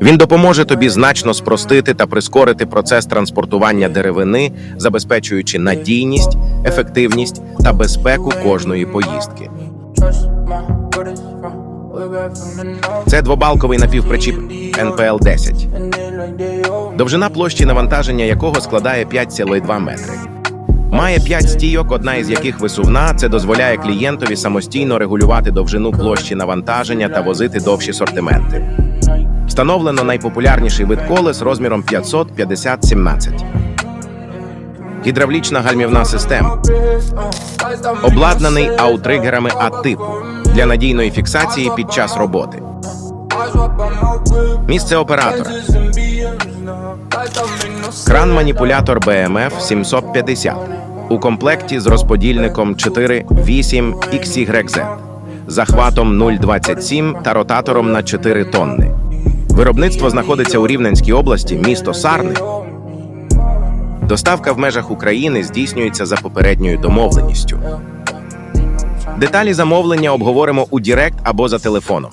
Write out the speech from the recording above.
Він допоможе тобі значно спростити та прискорити процес транспортування деревини, забезпечуючи надійність, ефективність та безпеку кожної поїздки. Це двобалковий напівпричіп НПЛ 10 довжина площі навантаження якого складає 5,2 метри. Має 5 стійок, одна із яких висувна. Це дозволяє клієнтові самостійно регулювати довжину площі навантаження та возити довші сортименти. Встановлено найпопулярніший вид колес розміром 550-17. Гідравлічна гальмівна система. Обладнаний аутригерами А-типу для надійної фіксації під час роботи. Місце оператора. Кран-маніпулятор BMF 750 у комплекті з розподільником 4.8 XYZ, захватом 0,27 та ротатором на 4 тонни. Виробництво знаходиться у Рівненській області, місто Сарни. Доставка в межах України здійснюється за попередньою домовленістю. Деталі замовлення обговоримо у Дірект або за телефоном.